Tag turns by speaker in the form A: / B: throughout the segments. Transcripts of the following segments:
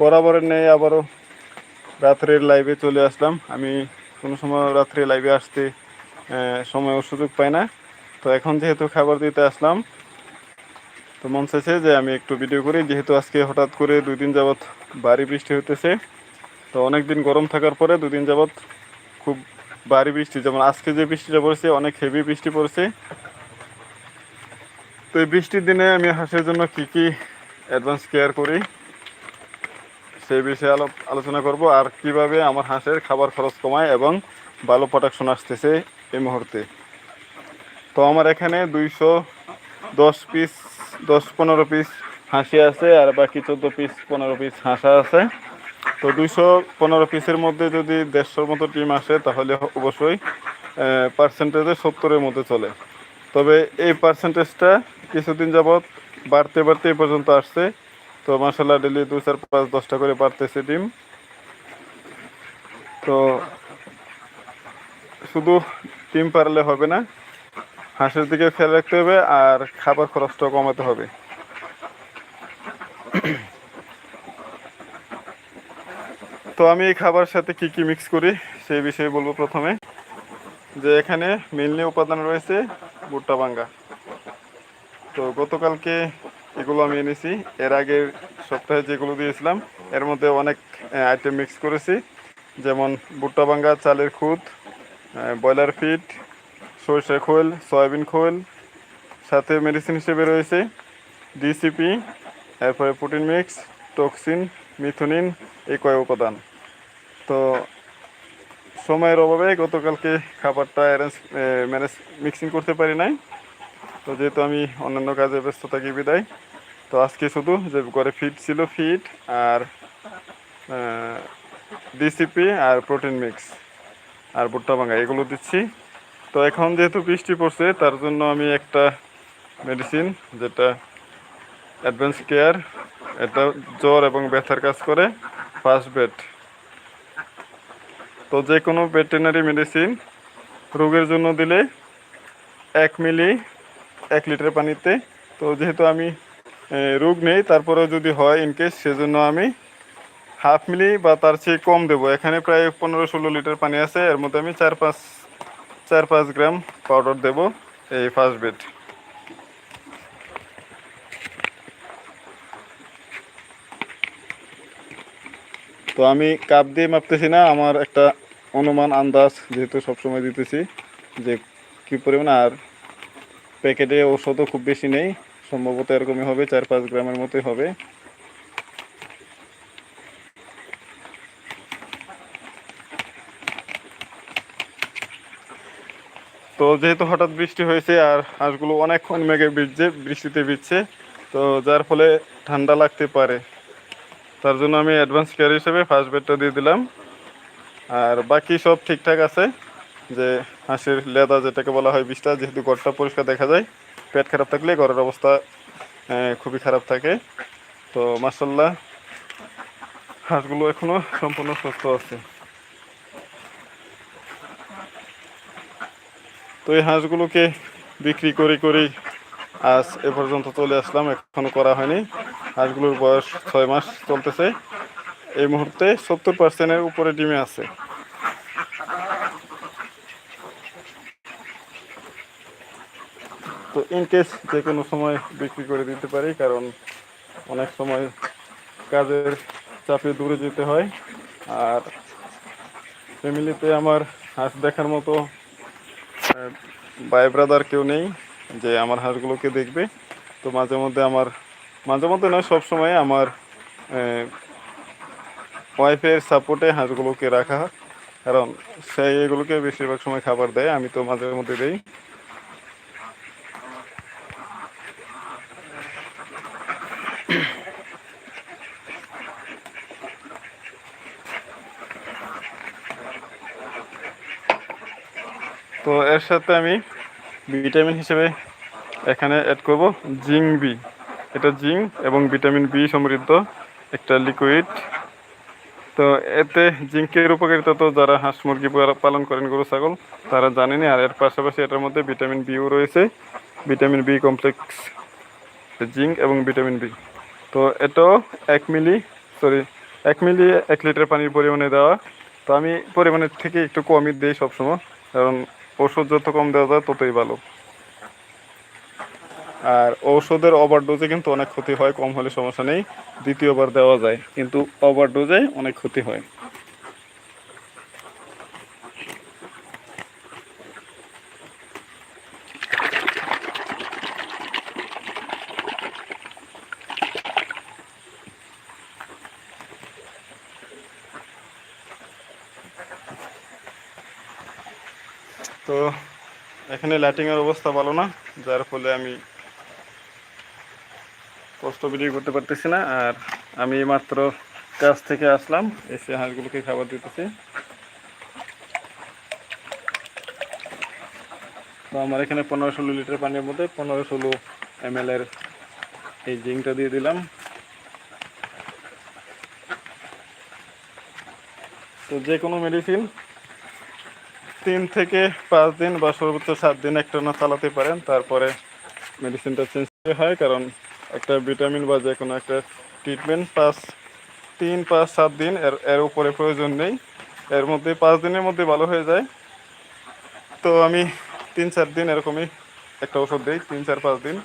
A: বরাবরের নেই আবারও রাত্রের লাইভে চলে আসলাম। আমি কোনো সময় রাত্রে লাইভে আসতে সময় ও সুযোগ পাই না। তো এখন যেহেতু খাবার দিতে আসলাম, তো মন চাইছে যে আমি একটু ভিডিও করি। যেহেতু আজকে হঠাৎ করে দুই দিন যাবৎ ভারী বৃষ্টি হইতেছে, তো অনেক দিন গরম থাকার পরে দুদিন যাবৎ খুব ভারী বৃষ্টি। যেমন আজকে যে বৃষ্টিটা পড়েছে, অনেক হেভি বৃষ্টি পড়েছে। তো এই বৃষ্টির দিনে আমি হাঁসের জন্য কি কি অ্যাডভান্স কেয়ার করি? সেই বিষয়ে আলো আলোচনা করব আর কীভাবে আমার হাঁসের খাবার খরচ কমায় এবং ভালো প্রোডাকশন আসতেছে এই মুহূর্তে। তো আমার এখানে দুইশো দশ পিস দশ পনেরো পিস হাঁসি আছে আর বাকি চোদ্দ পিস পনেরো পিস হাঁসা আছে। তো দুইশো পনেরো পিসের মধ্যে যদি দেড়শোর মতো টিম আসে তাহলে অবশ্যই পার্সেন্টেজে সত্তরের মধ্যে চলে। তবে এই পার্সেন্টেজটা কিছুদিন যাবৎ বাড়তে বাড়তে পর্যন্ত আসছে। তো মাসাল্লাহ ডেলি দু চার পাঁচ দশটা করে পারতেছে ডিম। তো শুধু ডিম পারলে হবে না, হাঁসের দিকে খেয়াল রাখতে হবে আর খাবার খরচটাও কমাতে হবে। তো আমি এই খাবার সাথে কি কি মিক্স করি সেই বিষয়ে বলব প্রথমে। যে এখানে মেনলি উপাদান রয়েছে ভুট্টা বাঙ্গা তো গতকালকে এগুলো আমি এনেছি। এর আগের সপ্তাহে যেগুলো দিয়েছিলাম, এর মধ্যে অনেক আইটেম মিক্স করেছি। যেমন ভুট্টা বাঙ্গা চালের খুদ ব্রয়লার ফিট সরষে খোল, সয়াবিন খোল, সাথে মেডিসিন হিসেবে রয়েছে ডিসিপি এরপরে প্রোটিন মিক্স টক্সিন মিথুনিন এই কয় উপাদান। তো সময়ের অভাবে গতকালকে খাবারটা অ্যারেঞ্জ ম্যানেজ মিক্সিং করতে পারি নাই। তো যেহেতু আমি অন্যান্য কাজে ব্যস্ত থাকি বিদায়, তো আজকে শুধু যে ঘরে ফিট ছিল ফিট আর ডিসিপি আর প্রোটিন মিক্স আর ভুট্টা ভাঙা, এগুলো দিচ্ছি। তো এখন যেহেতু বৃষ্টি পড়ছে, তার জন্য আমি একটা মেডিসিন যেটা অ্যাডভান্স কেয়ার এটা জ্বর এবং ব্যথার কাজ করে ফার্স্ট বেড তো যে কোনো ভেটেরিনারি মেডিসিন রোগের জন্য দিলে এক মিলি এক লিটার পানিতে। তো যেহেতু আমি রোগ নেই, তারপরেও যদি হয় ইনকেস সেজন্য আমি হাফ মিলি বা তার চেয়ে কম দেবো। এখানে প্রায় পনেরো ষোলো লিটার পানি আছে, এর মধ্যে আমি চার পাঁচ চার পাঁচ গ্রাম পাউডার দেব এই ফার্স্ট বেড তো আমি কাপ দিয়ে মাপতেছি না, আমার একটা অনুমান আন্দাজ যেহেতু সবসময় দিতেছি যে কী পরিমাণ, আর প্যাকেটে ঔষধও খুব বেশি নেই। সম্ভবত এরকমই হবে চার পাঁচ গ্রামের মতোই হবে। তো যেহেতু হঠাৎ বৃষ্টি হয়েছে আর হাঁসগুলো অনেকক্ষণ মেঘে ভিজছে, বৃষ্টিতে ভিজছে, তো যার ফলে ঠান্ডা লাগতে পারে। তার জন্য আমি অ্যাডভান্স কেয়ার হিসেবে ফার্স্ট বেডটা দিয়ে দিলাম। আর বাকি সব ঠিকঠাক আছে? যে হাঁসের লেদা যেটাকে বলা হয় বিষটা, যেহেতু ঘরটা পরিষ্কার দেখা যায়, পেট খারাপ থাকলে ঘরের অবস্থা খুবই খারাপ থাকে। তো মার্শাল্লাহ হাঁসগুলো এখনও সম্পূর্ণ সুস্থ আছে। তো এই হাঁসগুলোকে বিক্রি করে করেই আজ এ পর্যন্ত চলে আসলাম, এখনও করা হয়নি। হাঁসগুলোর বয়স ছয় মাস চলতেছে। এই মুহূর্তে সত্তর পার্সেন্টের উপরে ডিমে আছে। তো ইন কেস যে কোনো সময় বিক্রি করে দিতে পারি, কারণ অনেক সময় কাজের চাপে দূরে যেতে হয়। আর ফ্যামিলিতে আমার হাঁস দেখার মতো ভাই ব্রাদার কেউ নেই যে আমার হাঁসগুলোকে দেখবে। তো মাঝে মধ্যে আমার, মাঝে মধ্যে নয় সবসময় আমার ওয়াইফের সাপোর্টে হাঁসগুলোকে রাখা কারণ সে এগুলোকে বেশিরভাগ সময় খাবার দেয়, আমি তো মাঝে মধ্যে দেই। তো এর সাথে আমি ভিটামিন হিসেবে এখানে অ্যাড করব জিঙ্ক বি। এটা জিঙ্ক এবং ভিটামিন বি সমৃদ্ধ একটা লিকুইড তো এতে জিঙ্কের উপকারিতা তো যারা হাঁস মুরগি পালন করেন গরু, ছাগল, তারা জানেনি আর এর পাশাপাশি এটার মধ্যে ভিটামিন বিও রয়েছে। ভিটামিন বি কমপ্লেক্স জিঙ্ক এবং ভিটামিন বি। তো এটাও এক মিলি সরি এক মিলি এক লিটার পানির পরিমাণে দেওয়া। তো আমি পরিমাণের থেকে একটু কমই দিই সবসময়। কারণ ওষুধ যত কম দেওয়া যায় ততই ভালো। আর ঔষধের ওভারডোজে কিন্তু অনেক ক্ষতি হয়, কম হলে সমস্যা নেই। দ্বিতীয়বার দেওয়া যায়, কিন্তু ওভার ডোজে অনেক ক্ষতি হয় তো এখানে লাইটিংয়ের অবস্থা ভালো না, যার ফলে আমি কষ্ট ভিডিও করতে পারতেছি না। আর আমি মাত্র কাজ থেকে আসলাম, এসে হাঁসগুলোকে খাবার দিতেছি। তো আমার এখানে পনেরো ষোলো লিটার পানির মধ্যে পনেরো ষোলো এম এর এই জিঙ্কটা দিয়ে দিলাম। তো যে কোনো মেডিসিন তিন থেকে পাঁচ দিন বা সর্বোচ্চ সাত দিন একটা না চালাতে পারেন, তারপরে মেডিসিনটা চেঞ্জ হয়, কারণ একটা ভিটামিন বা যে কোনো একটা ট্রিটমেন্ট পাঁচ, তিন, পাঁচ, সাত দিন এর এর উপরে প্রয়োজন নেই। এর মধ্যে পাঁচ দিনের মধ্যে ভালো হয়ে যায়। তো আমি তিন, চার দিন এরকমই একটা ওষুধ দিই, তিন, চার, পাঁচ দিন।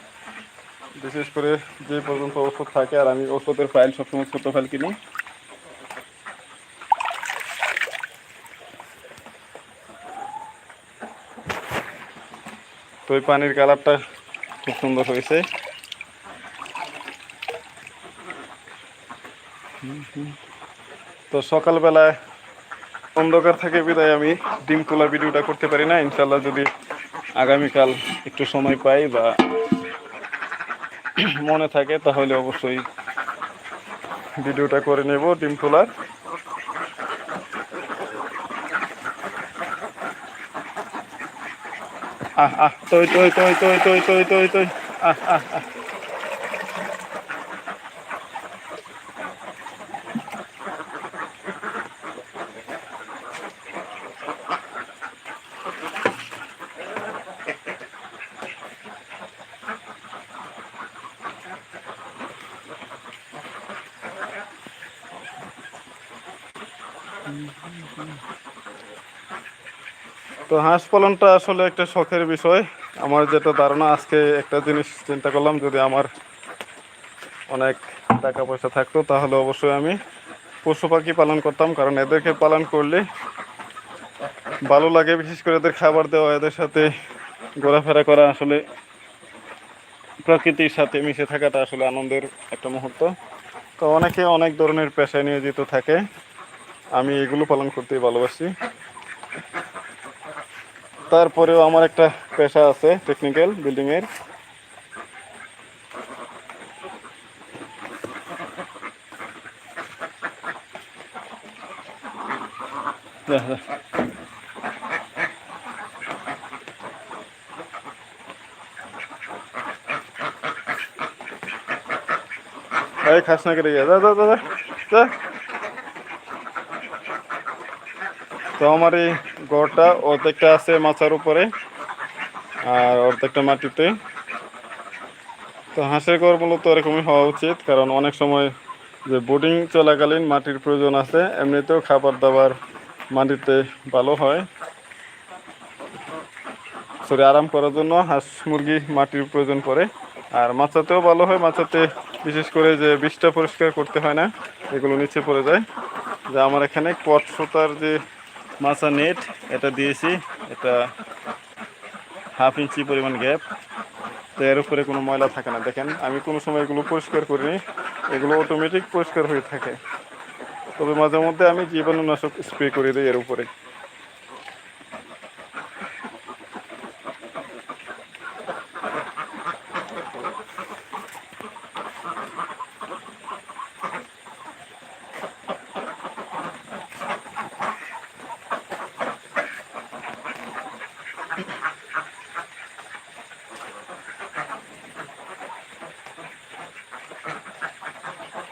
A: বিশেষ করে যে পর্যন্ত ওষুধ থাকে, আর আমি ওষুধের ফাইল সবসময় ছোটো ফাইল কিনি। তো ওই পানির কালারটা খুব সুন্দর হয়েছে। তো সকালবেলায় অন্ধকার থাকে বিদায় আমি ডিম তোলা ভিডিওটা করতে পারি না। ইনশাল্লাহ যদি আগামীকাল একটু সময় পাই বা মনে থাকে, তাহলে অবশ্যই ভিডিওটা করে নেব ডিম তোলার। আহ আহ তৈ তৈ তৈ তৈ তৈ তৈ তৈ তৈ আহ আহ আহ হাঁস পালনটা আসলে একটা শখের বিষয়। আমার যেটা ধারণা, আজকে একটা জিনিস চিন্তা করলাম, যদি আমার অনেক টাকা পয়সা থাকতো, তাহলে অবশ্যই আমি পশু পাখি পালন করতাম, কারণ এদেরকে পালন করলে ভালো লাগে। বিশেষ করে এদের খাবার দেওয়া, এদের সাথে ঘোরাফেরা করা আসলে প্রকৃতির সাথে মিশে থাকাটা আসলে আনন্দের একটা মুহূর্ত। তো অনেকে অনেক ধরনের পেশায় নিয়োজিত থাকে। আমি এগুলো পালন করতেই ভালোবাসি। তারপরেও আমার একটা পেশা আছে টেকনিক্যাল বিল্ডিংয়ের যা, যা। এই খাস না কেটে যা যা যা, যা যা, যা তো আমার এই গড়টা অর্ধেকটা আছে মাচার উপরে আর অর্ধেকটা মাটিতে। তো হাঁসের ঘর মূলত এরকমই হওয়া উচিত, কারণ অনেক সময় যে বোর্ডিং চলাকালীন মাটির প্রয়োজন আছে, এমনিতেও খাবার দাবার মাটিতে ভালো হয়। সরি আরাম করার জন্য হাঁস মুরগি মাটির প্রয়োজন পড়ে। আর মাচাতেও ভালো হয় মাচাতে বিশেষ করে যে বিষটা পরিষ্কার করতে হয় না, এগুলো নিচে পড়ে যায়। যে আমার এখানে কট সুতার যে মাছা নেট, এটা দিয়েছি। এটা হাফ ইঞ্চি পরিমাণ গ্যাপ। তো এর উপরে কোনো ময়লা থাকে না। দেখেন, আমি কোনো সময় এগুলো পরিষ্কার করিনি। এগুলো অটোমেটিক পরিষ্কার হয়ে থাকে। তবে মাঝে মধ্যে আমি জীবাণুনাশক স্প্রে করে দিই এর উপরে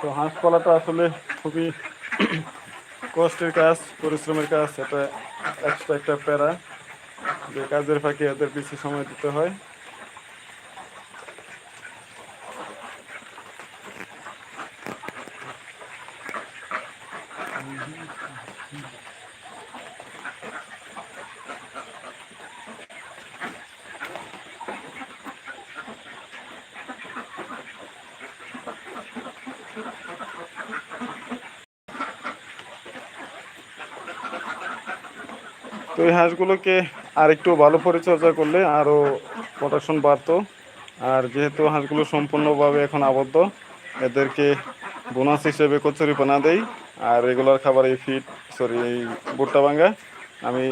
A: তো হাঁস পালাটা আসলে খুবই কষ্টের কাজ, পরিশ্রমের কাজ, এটা এক্সট্রা একটা প্যারা। যে কাজের ফাঁকে এদের বেশি সময় দিতে হয়। হাঁসগুলোকে আর একটু ভালো পরিচর্যা করলে আরও প্রোডাকশন বাড়তো। আর যেহেতু হাঁসগুলো সম্পূর্ণভাবে এখন আবদ্ধ, এদেরকে বোনাস হিসেবে কচুরি পানা দেই। আর রেগুলার খাবার এই ফিট সরি এই ভুট্টা ভাঙ্গা, আমি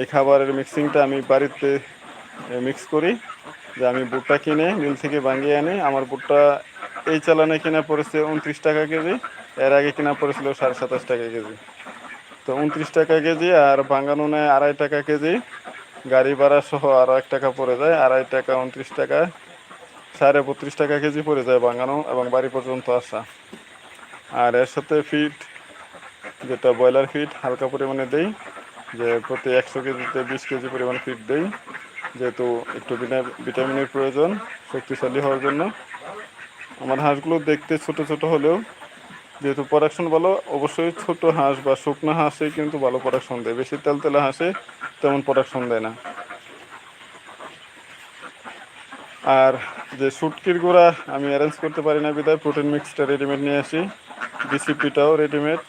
A: এই খাবারের মিক্সিংটা আমি বাড়িতে মিক্স করি। যে আমি ভুট্টা কিনে মিল থেকে ভাঙিয়ে আনি। আমার ভুট্টা এই চালানে কেনা পড়েছে উনত্রিশ টাকা কেজি, এর আগে কেনা পড়েছিল সাড়ে সাতাশ টাকা কেজি। তো উনত্রিশ টাকা কেজি আর ভাঙানো নেয় আড়াই টাকা কেজি। গাড়ি ভাড়া সহ আরও এক টাকা পড়ে যায়। আড়াই টাকা উনত্রিশ টাকা, সাড়ে বত্রিশ টাকা কেজি পড়ে যায় ভাঙানো এবং বাড়ি পর্যন্ত আসা। আর এর সাথে ফিট, যেটা ব্রয়লার ফিট, হালকা পরিমাণে দেই। যে প্রতি একশো কেজিতে বিশ কেজি পরিমাণ ফিট দেই। যেহেতু একটু ভিটা- ভিটামিনের প্রয়োজন, শক্তিশালী হওয়ার জন্য। আমার হাঁসগুলো দেখতে ছোট ছোট হলেও যেহেতু প্রোডাকশন ভালো, অবশ্যই ছোট হাঁস বা শুকনো হাঁসে কিন্তু ভালো প্রোডাকশন দেয়। বেশি তেল তেলা হাঁসে তেমন প্রোডাকশন দেয় না। আর যে শুটকির গুঁড়া আমি অ্যারেঞ্জ করতে পারি না বিদায় প্রোটিন মিক্সটা রেডিমেড নিয়ে আসি। ডিসিপিটাও রেডিমেড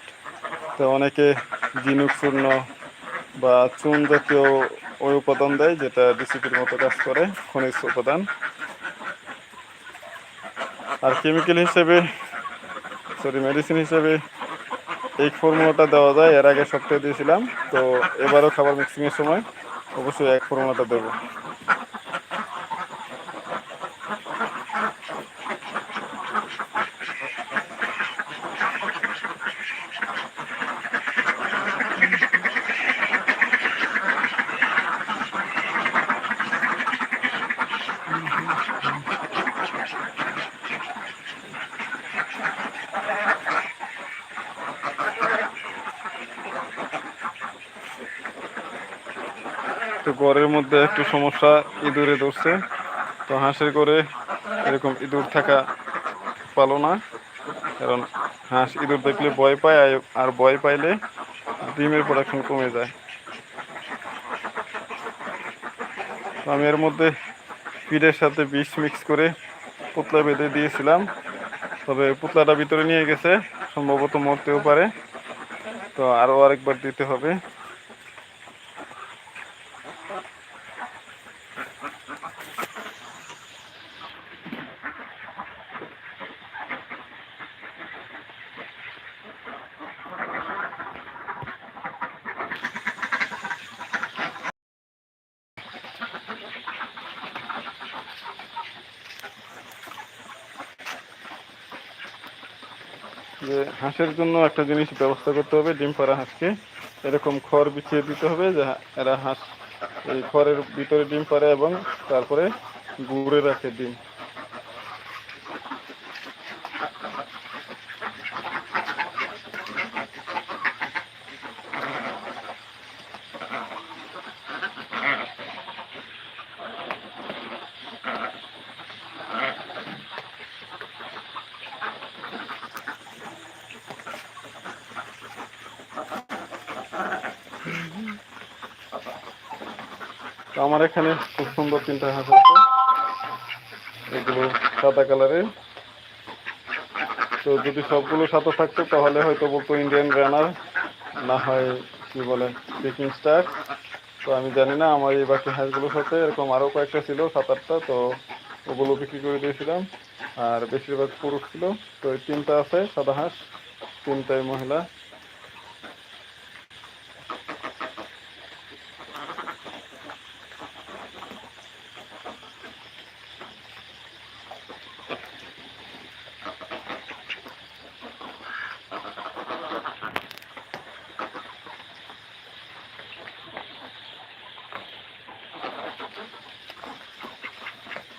A: তো অনেকে জিনুক চূর্ণ বা চুন জাতীয় ওই উপাদান দেয়, যেটা ডিসিপির মতো কাজ করে, খনিজ উপাদান। আর কেমিক্যাল হিসেবে সরি মেডিসিন হিসেবে এই ফর্মুলাটা দেওয়া যায়। এর আগে সপ্তাহে দিয়েছিলাম। তো এবারও খাবার মিক্সিংয়ের সময় অবশ্যই এক ফর্মুলাটা দেবো। ঘরের মধ্যে একটু সমস্যা ইঁদুরে ধরছে। তো হাঁসের করে এরকম ইঁদুর থাকা পালো না। কারণ হাঁস ইঁদুর দেখলে ভয় পায়, আর- আর ভয় পাইলে ডিমের প্রোডাকশন কমে যায়। তো আমি এর মধ্যে পিঠের সাথে বিষ মিক্স করে পুতলা বেঁধে দিয়েছিলাম। তবে পুতলাটা ভিতরে নিয়ে গেছে, সম্ভবত মরতেও পারে। তো আরও আরেকবার দিতে হবে। যে হাঁসের জন্য একটা জিনিস ব্যবস্থা করতে হবে, ডিম পাড়া হাঁসকে। এরকম খড় বিছিয়ে দিতে হবে যা এরা হাঁস, এই খড়ের ভিতরে ডিম পাড়ে এবং তারপরে গুড়ে রাখে ডিম। তো আমার এখানে খুব সুন্দর তিনটা হাঁস আছে। এগুলো সাদা কালারের। তো যদি সবগুলো সাদা থাকতো, তাহলে হয়তো বলতো ইন্ডিয়ান রানার না হয় কি বলে বেকিং স্টার তো আমি জানি না, আমার এই বাকি হাঁসগুলোর সাথে এরকম আরও কয়েকটা ছিল, সাত আটটা, তো ওগুলো বিক্রি করে দিয়েছিলাম। আর বেশিরভাগ পুরুষ ছিল। তো এই তিনটা আছে, সাদা হাঁস, তিনটাই মহিলা।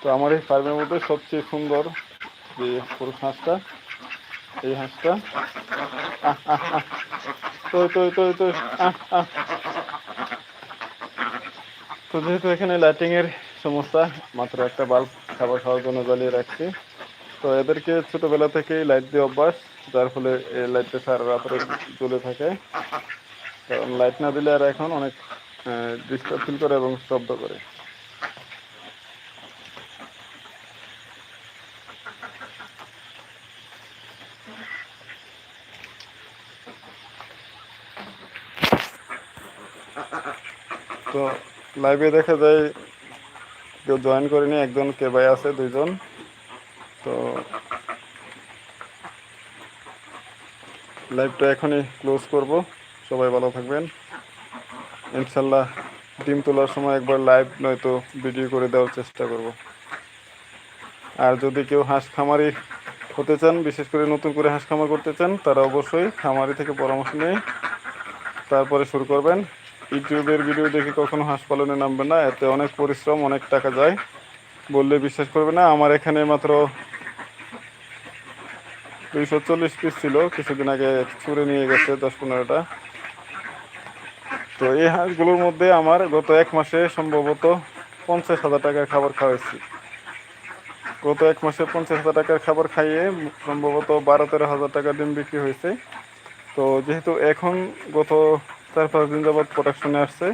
A: তো আমার এই ফার্মের মধ্যে সবচেয়ে সুন্দর যে পুরুষ হাঁসটা, এই হাঁসটা। তো তো তো তো যেহেতু এখানে লাইটিং এর সমস্যা, মাত্র একটা বাল্ব খাবার খাওয়ার জন্য জ্বালিয়ে রাখছি। তো এদেরকে ছোটবেলা থেকেই লাইট দিয়ে অভ্যাস, যার ফলে এই লাইটটা সারা রাত্রে জ্বলে থাকে। কারণ লাইট না দিলে আর এখন অনেক ডিস্টার্ব ফিল করে এবং শব্দ করে তো লাইভে দেখা যায়, কেউ জয়েন করেনি একজন কে ভাই আছে, দুইজন। তো লাইভটা এখনই ক্লোজ করব। সবাই ভালো থাকবেন। ইনশাল্লাহ ডিম তোলার সময় একবার লাইভ নয়তো ভিডিও করে দেওয়ার চেষ্টা করব। আর যদি কেউ হাঁস খামারি হতে চান, বিশেষ করে নতুন করে হাঁস খামার করতে চান, তারা অবশ্যই খামারি থেকে পরামর্শ নিয়ে তারপরে শুরু করবেন। ইউটিউবের ভিডিও দেখে কখনো হাঁস পালনে নামবেন না, এতে অনেক পরিশ্রম, অনেক টাকা যায়। বললে বিশ্বাস করবে না, আমার এখানে মাত্র দুইশো চল্লিশ পিস ছিল, কিছুদিন আগে ছুঁড়ে নিয়ে গেছে দশ পনেরোটা। তো এই হাঁসগুলোর মধ্যে আমার গত এক মাসে সম্ভবত পঞ্চাশ হাজার টাকার খাবার খাওয়াইছি। গত এক মাসে পঞ্চাশ হাজার টাকার খাবার খাইয়ে সম্ভবত বারো তেরো হাজার টাকা ডিম বিক্রি হয়েছে। তো যেহেতু এখন গত চার দিন প্রোডাকশনে আসছে।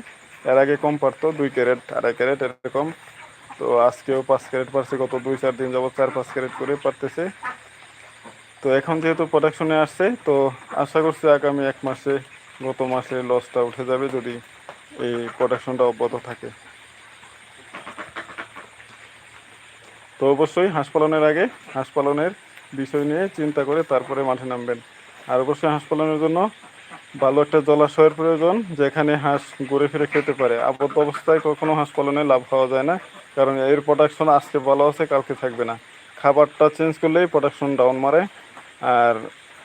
A: এর আগে কম পারতো, দুই ক্যারেট, আড়াই ক্যারেট, এরকম। তো আজকেও পাঁচ ক্যারেট পারছে, গত দুই, চার দিন যাবৎ চার, পাঁচ ক্যারেট করে পারতেছে। তো এখন যেহেতু প্রোডাকশনে আসছে, তো আশা করছি আগামী এক মাসে, গত মাসে লসটা উঠে যাবে যদি এই প্রোডাকশনটা অব্যাহত থাকে। তো অবশ্যই হাঁস পালনের আগে, হাঁস পালনের বিষয় নিয়ে চিন্তা করে তারপরে মাঠে নামবেন। আর অবশ্যই হাঁস পালনের জন্য ভালো একটা জলাশয়ের প্রয়োজন, যেখানে হাঁস ঘুরে ফিরে খেতে পারে। আবদ্ধ অবস্থায় কখনো হাঁস পালনে লাভ হওয়া যায় না, কারণ এর প্রোডাকশন আজকে ভালো আছে, কালকে থাকবে না। খাবারটা চেঞ্জ করলেই প্রোডাকশন ডাউন মারে, আর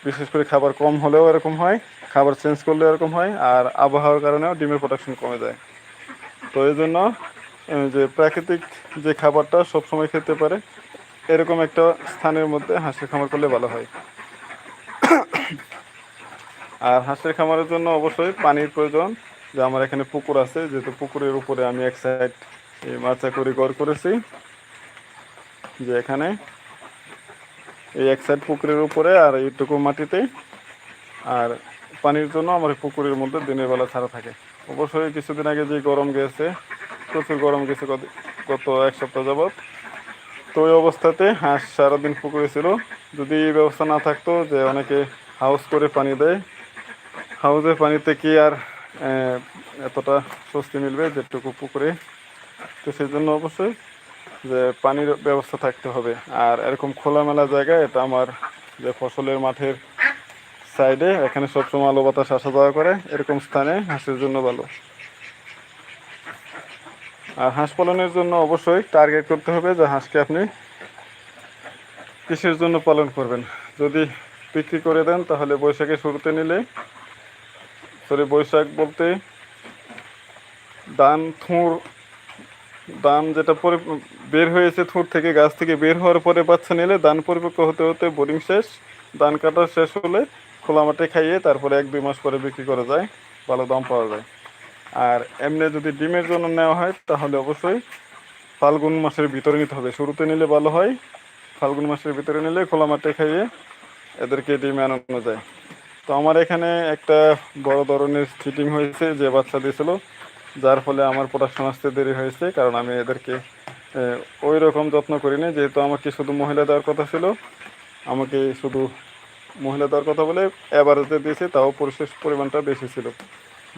A: বিশেষ করে খাবার কম হলেও এরকম হয়, খাবার চেঞ্জ করলে এরকম হয়, আর আবহাওয়ার কারণেও ডিমের প্রোডাকশন কমে যায়। তো এই জন্য যে প্রাকৃতিক যে খাবারটা সবসময় খেতে পারে, এরকম একটা স্থানের মধ্যে হাঁসের খামার করলে ভালো হয়। আর হাঁসের খামারের জন্য অবশ্যই পানির প্রয়োজন যে আমার এখানে পুকুর আছে, যেহেতু পুকুরের উপরে আমি এক সাইড মাচা করে, গড় করেছি। যে এখানে এই এক সাইড পুকুরের উপরে আর এইটুকু মাটিতে। আর পানির জন্য আমার পুকুরের মধ্যে দিনের বেলা ছাড়া থাকে। অবশ্যই কিছুদিন আগে যে গরম গেছে, প্রচুর গরম গেছে গত এক সপ্তাহ যাবৎ। তো ওই অবস্থাতে হাঁস সারাদিন পুকুরে ছিল। যদি এই ব্যবস্থা না থাকতো যে অনেকে হাউস করে পানি দেয় হাউসের পানিতে কি আর এতটা স্বস্তি মিলবে যেটুকু পুকুরে? তো সেই জন্য অবশ্যই যে পানির ব্যবস্থা থাকতে হবে। আর এরকম খোলামেলা জায়গায় এটা আমার যে ফসলের মাঠের সাইডে, এখানে সবসময় আলো বাতাস আসা যাওয়া করে, এরকম স্থানে হাঁসের জন্য ভালো। আর হাঁস পালনের জন্য অবশ্যই টার্গেট করতে হবে যে হাঁসকে আপনি কিসের জন্য পালন করবেন। যদি বিক্রি করে দেন, তাহলে বৈশাখের শুরুতে নিলে সরি, বৈশাখ বলতে ধান, থুর, ধান যেটা পরি বের হয়েছে থুর থেকে, গাছ থেকে বের হওয়ার পরে বাচ্চা নিলে ধান পরিপক্ক হতে হতে বোরিং শেষ, ধান কাটা শেষ হলে খোলা মাঠে খাইয়ে তারপরে এক দুই মাস পরে বিক্রি করা যায়, ভালো দাম পাওয়া যায়। আর এমনি যদি ডিমের জন্য নেওয়া হয়, তাহলে অবশ্যই ফাল্গুন মাসের ভিতরে নিতে হবে। শুরুতে নিলে ভালো হয়, ফাল্গুন মাসের ভিতরে নিলে খোলা মাঠে খাইয়ে এদেরকে ডিমে আনানো যায়। তো আমার এখানে একটা বড় ধরনের চিটিং হয়েছে যে বাচ্চা দিয়েছিল, যার ফলে আমার প্রোডাকশন আসতে দেরি হয়েছে, কারণ আমি এদেরকে ওই রকম যত্ন করিনি যেহেতু আমাকে শুধু মহিলা দেওয়ার কথা ছিল, আমাকে শুধু মহিলা দেওয়ার কথা বলে অ্যাভারেজে দিয়েছে, তাও পুরুষের পরিমাণটা বেশি ছিল।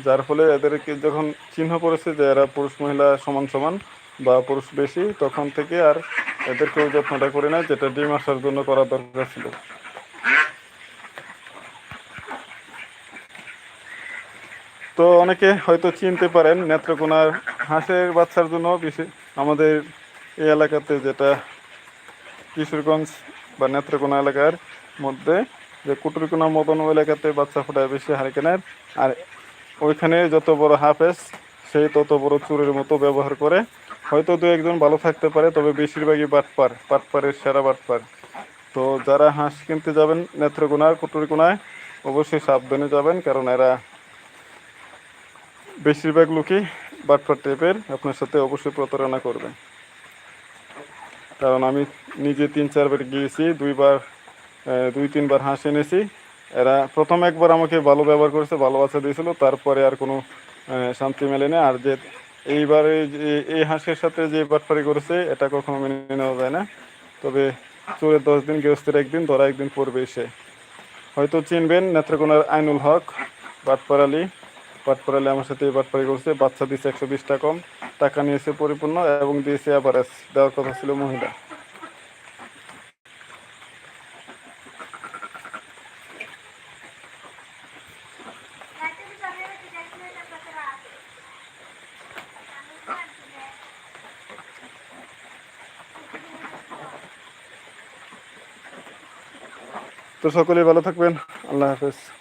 A: যার ফলে এদেরকে যখন চিহ্ন পড়েছে যে এরা পুরুষ মহিলা সমান সমান বা পুরুষ বেশি, তখন থেকে আর এদেরকে ওই যত্নটা করি না যেটা ডিম আসার জন্য করা দরকার ছিল। তো অনেকে হয়তো চিনতে পারেন নেত্রকোনার হাঁসের বাচ্চার জন্য বিশেষ আমাদের এই এলাকাতে যেটা কিশোরগঞ্জ বা নেত্রকোনা এলাকার মধ্যে যে কুটুরিকোনা মতন এলাকাতে বাচ্চা ফোটায় বেশি হারিকেনের। আর ওইখানে যত বড় হাফেজ, সেই তত বড় চুরের মতো ব্যবহার করে। হয়তো দু একজন ভালো থাকতে পারে, তবে বেশিরভাগই বাটপার, বাটপারের সেরা বাটপার। তো যারা হাঁস কিনতে যাবেন নেত্রকোনার, কুটুরিকোনায়, অবশ্যই সাবধানে যাবেন, কারণ এরা বেশিরভাগ লোকই বাটপার টাইপের আপনার সাথে অবশ্যই প্রতারণা করবে। কারণ আমি নিজে তিন, চারবার গিয়েছি, দুইবার দুই, তিনবার হাঁস এনেছি। এরা প্রথম একবার আমাকে ভালো ব্যবহার করেছে, ভালো বাচ্চা দিয়েছিল, তারপরে আর কোনো শান্তি মেলেনি আর যে এইবারে যে, এই হাঁসের সাথে যে বাটপারি করেছে, এটা কখনো মেনে নেওয়া যায় না। তবে চোরের দশ দিন, গৃহস্থের একদিন, ধরা একদিন পড়বে সে। হয়তো চিনবেন নেত্রকোনার আইনুল হক, বাটপার আলী। পাটপাড়ালে আমার সাথে পাটপাড়ি করছে। বাচ্চা দিয়েছে একশো বিশ টাকা কম, টাকা নিয়েছে পরিপূর্ণ এবং দিয়েছে অ্যাভারেজ দেওয়ার কথা ছিল মহিলা। তো সকলেই ভালো থাকবেন। আল্লাহ হাফেজ।